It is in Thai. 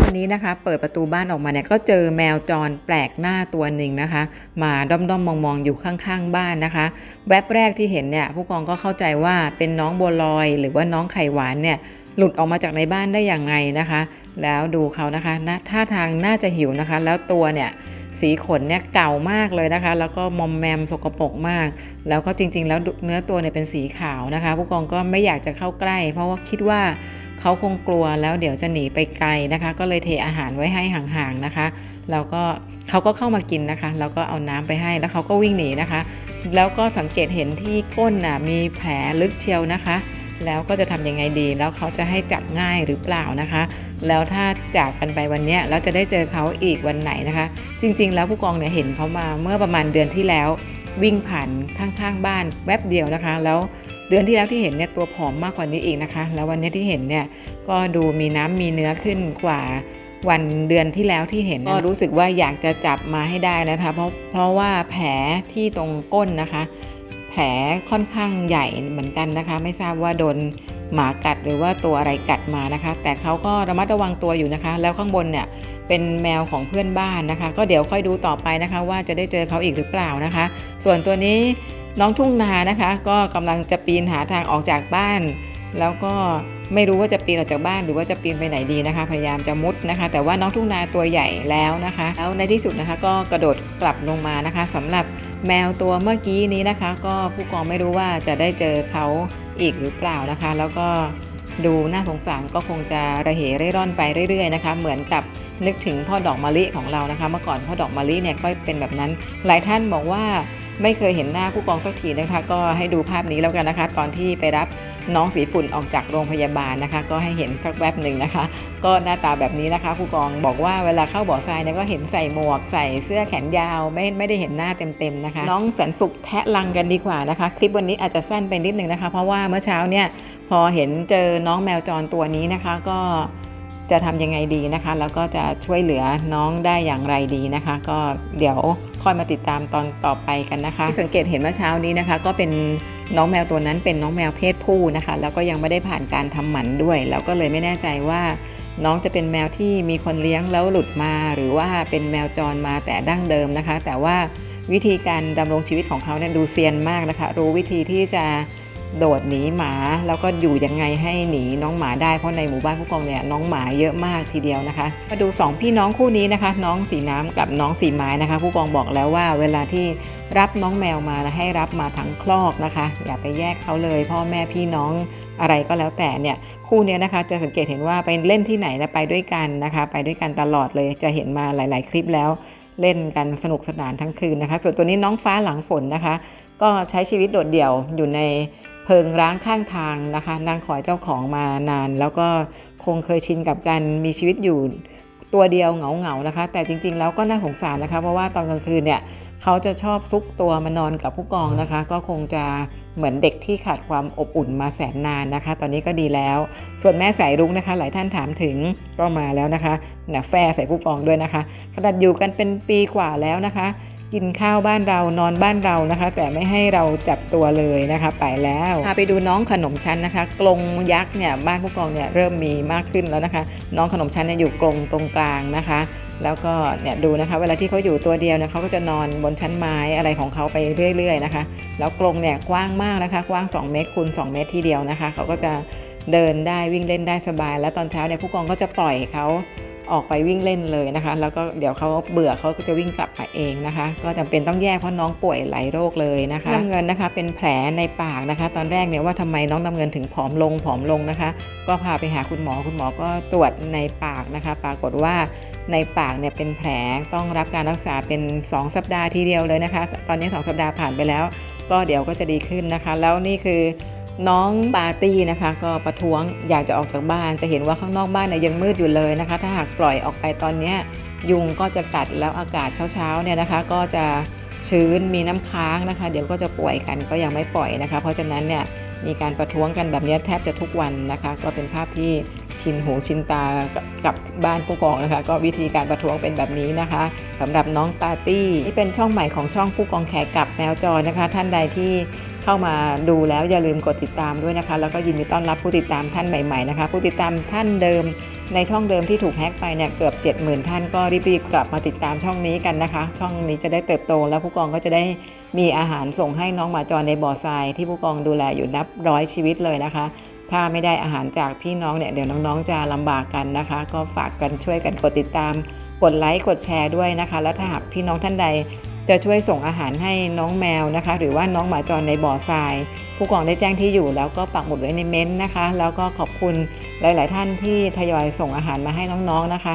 วันนี้นะคะ เปิดประตูบ้านออกมาเนี่ยก็เจอแมวจรแปลกหน้าตัวหนึ่งนะคะ มาด้อมๆมองๆอยู่ข้างๆบ้านนะคะ แวบแรกที่เห็นเนี่ยผู้กองก็เข้าใจว่าเป็นน้องบัวลอย หรือว่าน้องไข่หวานเนี่ยหลุดออกมาจากในบ้านได้อย่างไงนะคะ แล้วดูเขานะคะนะท่าทางน่าจะหิวนะคะ แล้วตัวเนี่ยสีขนเนี่ยเก่ามากเลยนะคะ แล้วก็มอมแมมสกปรกมาก แล้วก็จริงๆ แล้วเนื้อตัวเนี่ยเป็นสีขาวนะคะ ผู้กองก็ไม่อยากจะเข้าใกล้ เพราะว่าคิดว่า เขาคงกลัวแล้วเดี๋ยวจะหนีไปไกลนะคะ ก็เลยเทอาหารไว้ให้ห่างๆนะคะแล้วก็เขาก็เข้ามากินนะคะ แล้วก็เอาน้ำไปให้แล้วเขาก็วิ่งหนีนะคะ แล้วก็สังเกตเห็นที่ก้นน่ะมีแผลลึกเชียวนะคะ แล้วก็จะทำยังไงดีแล้วเขาจะให้จับง่ายหรือเปล่านะคะ แล้วถ้าจากกันไปวันนี้แล้วจะได้เจอเขาอีกวันไหนนะคะ จริง ๆ แล้วผู้กองเนี่ยเห็นเขามาเมื่อประมาณเดือนที่แล้ววิ่งผ่านข้างๆบ้านแวบเดียวนะคะ แล้ว เดือนที่แล้วที่เห็นเนี่ยตัวผอมมากกว่านี้อีกนะคะ แล้ววันนี้ที่เห็นเนี่ยก็ดูมีน้ำมีเนื้อขึ้นกว่าวันเดือนที่แล้วที่เห็นก็รู้สึกว่าอยากจะจับมาให้ได้นะคะ เพราะเพราะว่าแผลที่ตรงก้นนะคะ แผลค่อนข้างใหญ่เหมือนกันนะคะ ไม่ทราบว่าโดน หมากัดหรือว่าตัวอะไรกัดมานะคะ แต่เขาก็ระมัดระวังตัวอยู่นะคะ แล้วข้างบนเนี่ยเป็นแมวของเพื่อนบ้านนะคะ ก็เดี๋ยวค่อยดูต่อไปนะคะ ว่าจะได้เจอเขาอีกหรือเปล่านะคะ ส่วนตัวนี้น้องทุ่งนานะคะ ก็กำลังจะปีนหาทางออกจากบ้าน แล้วก็ไม่รู้ว่าจะปีนออกจากบ้านหรือว่าจะปีนไปไหนดีนะคะ พยายามจะมุดนะคะ แต่ว่าน้องทุ่งนาตัวใหญ่แล้วนะคะ แล้วในที่สุดนะคะ ก็กระโดดกลับลงมานะคะสำหรับแมวตัวเมื่อกี้นี้นะคะ ก็ผู้กองไม่รู้ว่าจะได้เจอเขา อีกหรือเปล่านะคะ แล้วก็ดูน่าสงสารก็คงจะระเหเร่ร่อนไปเรื่อยๆนะคะ เหมือนกับนึกถึงพ่อดอกมะลิของเรานะคะ เมื่อก่อนพ่อดอกมะลิเนี่ยก็เป็นแบบนั้น หลายท่านบอกว่า ไม่เคยเห็นหน้าผู้กองสักทีนะคะ ก็ให้ดูภาพนี้แล้วกันนะคะ ตอนที่ไปรับน้องสีฝุ่นออกจากโรงพยาบาลนะคะ ก็ให้เห็นสักแวบหนึ่งนะคะ ก็หน้าตาแบบนี้นะคะ ผู้กองบอกว่าเวลาเข้าบ่อทรายเนี่ยก็เห็นใส่หมวกใส่เสื้อแขนยาวไม่ไม่ได้เห็นหน้าเต็มๆนะคะ น้องแสนสุขแทะลังกันดีกว่านะคะ คลิปวันนี้อาจจะสั้นไปนิดนึงนะคะ เพราะว่าเมื่อเช้าเนี่ยพอเห็นเจอน้องแมวจรตัวนี้นะคะ ก็ จะทำยังไงดีนะคะ แล้วก็จะช่วยเหลือน้องได้อย่างไรดีนะคะ ก็เดี๋ยวค่อยมาติดตามตอนต่อไปกันนะคะ สังเกตเห็นเมื่อเช้านี้นะคะ ก็เป็นน้องแมวตัวนั้นเป็นน้องแมวเพศผู้นะคะ แล้วก็ยังไม่ได้ผ่านการทำหมันด้วยแล้วก็เลยไม่แน่ใจว่า น้องจะเป็นแมวที่มีคนเลี้ยงแล้วหลุดมา หรือว่าเป็นแมวจรมาแต่ดั้งเดิมนะคะ แต่ว่าวิธีการดำรงชีวิตของเขาเนี่ยดูเซียนมากนะคะ รู้วิธีที่จะ โดดหนีหมาแล้วก็อยู่ยังไงให้หนีน้องหมาได้เพราะในหมู่บ้านผู้กองเนี่ยน้องหมาเยอะมากทีเดียวนะคะ มาดู 2 พี่น้องคู่นี้นะคะ น้องสีน้ำกับน้องสีไม้นะคะ ผู้กองบอกแล้วว่าเวลาที่รับน้องแมวมาให้รับมาทั้งคลอกนะคะ อย่าไปแยกเขาเลย พ่อแม่พี่น้องอะไรก็แล้วแต่เนี่ยคู่นี้นะคะจะสังเกตเห็นว่าไปเล่นที่ไหนนะไปด้วยกันนะคะ ไปด้วยกันตลอดเลยจะเห็นมาหลาย ๆ คลิปแล้วเล่นกันสนุกสนานทั้งคืนนะคะ ส่วนตัวนี้น้องฟ้าหลังฝนนะคะ ก็ใช้ชีวิตโดดเดี่ยวอยู่ใน เพิงร้างข้างทางนะคะนางคอเจ้าของมานาน แล้วก็คงเคยชินกับการมีชีวิตอยู่ตัวเดียวเหงาๆนะคะ แต่จริงๆแล้วก็น่าสงสารนะคะ เพราะว่าตอนกลางคืนเนี่ยเขาจะชอบซุกตัวมานอนกับผู้กองนะคะ ก็คงจะเหมือนเด็กที่ขาดความอบอุ่นมาแสนนานนะคะ ตอนนี้ก็ดีแล้ว ส่วนแม่สายรุ้งนะคะ หลายท่านถามถึงก็มาแล้วนะคะนะแฟใส่ผู้กองด้วยนะคะขนาดอยู่กันเป็นปีกว่าแล้วนะคะ กินข้าวบ้านเรานอนบ้านเรานะคะ แต่ไม่ให้เราจับตัวเลยนะคะไปแล้วพาไปดูน้องขนมชั้นนะคะ กรงยักษ์เนี่ยบ้านผู้กองเนี่ยเริ่มมีมากขึ้นแล้วนะคะ น้องขนมชั้นเนี่ยอยู่กรงตรงกลางนะคะ แล้วก็เนี่ยดูนะคะ เวลาที่เขาอยู่ตัวเดียวเนี่ยเขาก็จะนอนบนชั้นไม้อะไรของเขาไปเรื่อย ๆนะคะ แล้วกรงเนี่ยกว้างมากนะคะกว้าง 2 เมตรคูณ2 เมตรทีเดียวนะคะเขาก็จะเดินได้วิ่งเล่นได้สบาย แล้วตอนเช้าเนี่ยผู้กองก็จะปล่อยเขา ออกไปวิ่งเล่นเลยนะคะ แล้วก็เดี๋ยวเขาเบื่อเขาก็จะวิ่งกลับมาเองนะคะ ก็จำเป็นต้องแยกเพราะน้องป่วยหลายโรคเลยนะคะน้ำเงินนะคะเป็นแผลในปากนะคะ ตอนแรกเนี่ยว่าทำไมน้องน้ำเงินถึงผอมลงผอมลงนะคะ ก็พาไปหาคุณหมอคุณหมอก็ตรวจในปากนะคะ ปรากฏว่าในปากเนี่ยเป็นแผลต้องรับการรักษาเป็น 2 สัปดาห์ทีเดียวเลยนะคะ ตอนนี้ 2 สัปดาห์ผ่านไปแล้ว ก็เดี๋ยวก็จะดีขึ้นนะคะ แล้วนี่คือ น้องปาร์ตี้นะคะ ก็ประท้วงอยากจะออกจากบ้าน จะเห็นว่าข้างนอกบ้านเนี่ยยังมืดอยู่เลยนะคะ ถ้าหากปล่อยออกไปตอนนี้ยุงก็จะกัดแล้วอากาศเช้าๆเนี่ยนะคะ ก็จะชื้นมีน้ำค้างนะคะ เดี๋ยวก็จะป่วยกันก็ยังไม่ปล่อยนะคะ เพราะฉะนั้นเนี่ยมีการประท้วงกันแบบนี้แทบจะทุกวันนะคะ ก็เป็นภาพที่ ชินหูชินตากับบ้านผู้กองนะคะ ก็วิธีการประท้วงเป็นแบบนี้นะคะสำหรับน้องปาร์ตี้ที่เป็นช่องใหม่ของช่องผู้กองแขกกับแมวจอยนะคะ ท่านใดที่เข้ามาดูแล้วอย่าลืมกดติดตามด้วยนะคะ แล้วก็ยินดีต้อนรับผู้ติดตามท่านใหม่ๆนะคะ ผู้ติดตามท่านเดิมในช่องเดิมที่ถูกแฮ็กไปเนี่ยเกือบ 70,000 ท่านก็รีบๆกลับมาติดตามช่องนี้กันนะคะ ช่องนี้จะได้เติบโต แล้วผู้กองก็จะได้มีอาหารส่งให้น้องหมาจรในบ่อทรายที่ผู้กองดูแลอยู่นับร้อยชีวิตเลยนะคะ ถ้าไม่ได้อาหารจากพี่น้องเนี่ยเดี๋ยวน้องๆจะลำบากกันนะคะ ก็ฝากกันช่วยกันกดติดตาม กดไลค์กดแชร์ด้วยนะคะ และถ้าหากพี่น้องท่านใดจะช่วยส่งอาหารให้น้องแมวนะคะ หรือว่าน้องหมาจรในบ่อทราย ผู้กองได้แจ้งที่อยู่แล้วก็ปักหมุดไว้ในเม้นต์นะคะ แล้วก็ขอบคุณหลาย ๆ ท่านที่ทยอยส่งอาหารมาให้น้อง ๆ นะคะ